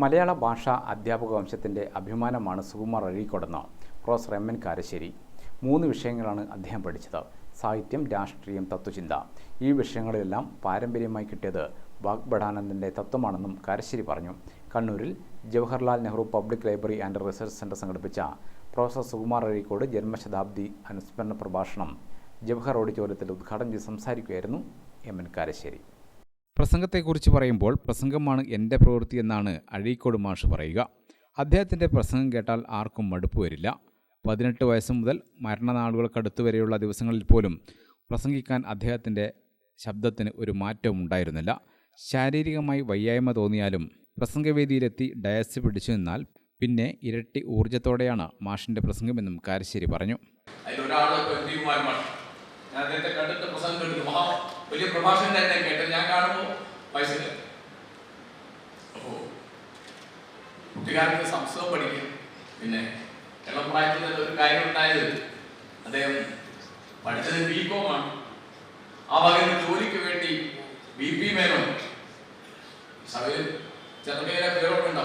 മലയാള ഭാഷാ അധ്യാപക വംശത്തിന്റെ അഭിമാനമാണ് സുകുമാർ അഴീക്കോടെന്ന് പ്രൊഫസർ എം എൻ കാരശ്ശേരി. മൂന്ന് വിഷയങ്ങളാണ് അദ്ദേഹം പഠിച്ചത്. സാഹിത്യം രാഷ്ട്രീയം തത്വചിന്ത ഈ വിഷയങ്ങളിലെല്ലാം പാരമ്പര്യമായി കിട്ടിയത് വാഗ്ബടാനന്ദന്റെ തത്വമാണെന്നും കാരശ്ശേരി പറഞ്ഞു. കണ്ണൂരിൽ Jawaharlal Nehru public library and research centre സംഘടിപ്പിച്ച പ്രൊഫസർ സുകുമാർ അഴീക്കോട് ജന്മശതാബ്ദി അനുസ്മരണ പ്രഭാഷണം ജവഹർ ഓഡിറ്റോറിയത്തിൽ ഉദ്ഘാടനം ചെയ്ത് സംസാരിക്കുകയായിരുന്നു എം എൻ കാരശ്ശേരി. പ്രസംഗത്തെക്കുറിച്ച് പറയുമ്പോൾ പ്രസംഗമാണ് എന്റെ പ്രവൃത്തി എന്നാണ് അഴീക്കോട് മാഷ് പറയുക. അദ്ദേഹത്തിന്റെ പ്രസംഗം കേട്ടാൽ ആർക്കും മടുപ്പ് വരില്ല. പതിനെട്ട് വയസ്സ് മുതൽ മരണനാളുകൾക്കടുത്ത് വരെയുള്ള ദിവസങ്ങളിൽ പോലും പ്രസംഗിക്കാൻ അദ്ദേഹത്തിന്റെ ശബ്ദത്തിന് ഒരു മാറ്റവും ഉണ്ടായിരുന്നില്ല. ശാരീരികമായി വയ്യായ്മ തോന്നിയാലും പ്രസംഗവേദിയിലെത്തി ഡയസ് പിടിച്ചു നിന്നാൽ പിന്നെ ഇരട്ടി ഊർജത്തോടെയാണ് മാഷിന്റെ പ്രസംഗമെന്നും കാരശ്ശേരി പറഞ്ഞു. ഞാൻ അദ്ദേഹത്തെ കണ്ടിട്ട് പ്രസംഗം കേട്ടു മഹാ വലിയ പ്രഭാഷണം തന്നെ കേട്ട് ഞാൻ കാണുമ്പോ വയസ്സില്ല അപ്പോ കുട്ടിക്കാലത്ത് സംസ്കൃതം പഠിക്കും പിന്നെ ഇളം പ്രായത്തിൽ തന്നെ ഒരു കാര്യം ഉണ്ടായത് അദ്ദേഹം പഠിച്ചത് ബി കോമാണ് ആ വകയിൽ ജോലിക്ക് വേണ്ടി ബി പി മേനോൻ. സഭയിൽ ചെറുപ്പയിലെ പേരൊക്കെ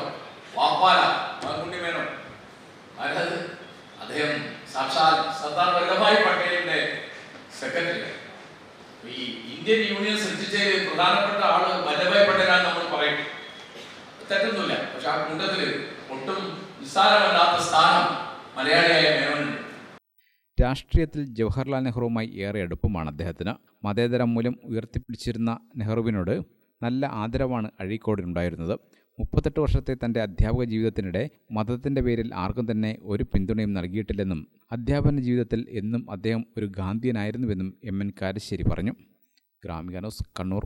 വാപ്പാല മാങ്കുണ്ടി മേനോൻ. അതായത് അദ്ദേഹം സാക്ഷാൽ സർദാർ വല്ലഭായ് പട്ടേലിന്റെ സെക്രട്ടറി ഈ ഇന്ത്യൻ യൂണിയൻ സൃഷ്ടിച്ചതിൽ പ്രധാനപ്പെട്ട ആൾ വല്ലഭായ് പട്ടേലാണ് നമ്മൾ പറയും തെറ്റൊന്നുമില്ല. പക്ഷെ ആ കൂട്ടത്തിൽ ഒട്ടും നിസ്സാരമല്ലാത്ത സ്ഥാനം മലയാളിയായ മേനോനുണ്ട് രാഷ്ട്രീയത്തിൽ ജവഹർലാൽ നെഹ്റുവുമായി ഏറെ അടുപ്പമാണ് അദ്ദേഹത്തിന്. മതേതര മൂല്യം ഉയർത്തിപ്പിടിച്ചിരുന്ന നെഹ്റുവിനോട് നല്ല ആദരവാണ് അഴീക്കോടിനുണ്ടായിരുന്നത്. മുപ്പത്തെട്ട് വർഷത്തെ തന്റെ അധ്യാപക ജീവിതത്തിനിടെ മതത്തിന്റെ പേരിൽ ആർക്കും തന്നെ ഒരു പിന്തുണയും നൽകിയിട്ടില്ലെന്നും അധ്യാപന ജീവിതത്തിൽ എന്നും അദ്ദേഹം ഒരു ഗാന്ധിയനായിരുന്നുവെന്നും എം എൻ കാരശ്ശേരി പറഞ്ഞു. Gramika news Kannur.